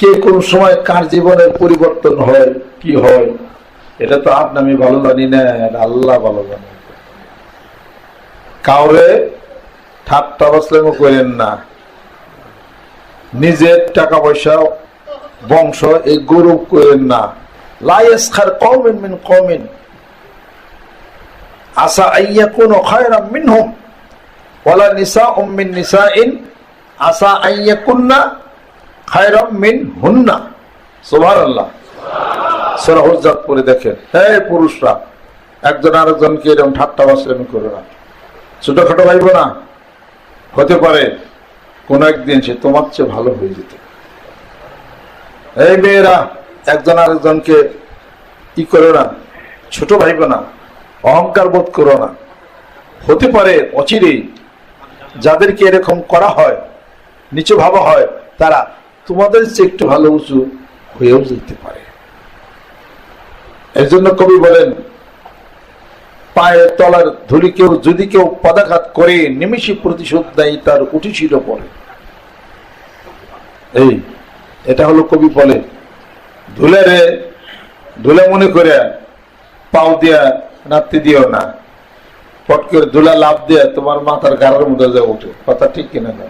কে কোন সময় কার জীবনের পরিবর্তন হয়, কি হয়, এটা তো আপনি, আমি ভালো জানি না আল্লাহ ভালো জানি। কাউরে ঠাট্টা বাসলেমও করেন না। নিজের টাকা পয়সা, বংশ, এই গৌরব করেন না। লাইস খার কমিন মিন কমিন আসা আইয়া কোন খায়রাম মিনহুম, ওয়ালা নিসা উম্মিন নিসাইন। আসা আইয়া কুন্না খায়রাম সূরা হুজরাত পড়ে দেখেন। হে পুরুষরা, একজন আরেকজনকে এরকম ঠাট্টা করে না। ভাইব না হতে পারে কোন একদিন সে তোমার চেয়ে ভালো হয়ে যেত। এই মেয়েরা একজন আরেকজনকে কি করো না, ছোট ভাইব না অহংকার বোধ করো না। হতে পারে অচিরেই যাদেরকে এরকম করা হয়, নিচু ভাবা হয়, তারা তোমাদের চেয়ে একটু ভালো উঁচু হয়েও যেতে পারে। এর জন্য কবি বলেন, পায়ের তলার ধুলি কেউ, যদি কেউ পদাঘাত করে, নিমিষে প্রতিশোধ দেয় তার উঠিছিল পরে এই, এটা হলো কবি বলে, ধুলে রে, ধুলে মনে করে, পাও দিয়া নাতি দিও না। পট করে ধুলা লাভ দিয়ে তোমার মাথার গাড়ার মধ্যে যা ওঠে, কথা ঠিক কিনা না?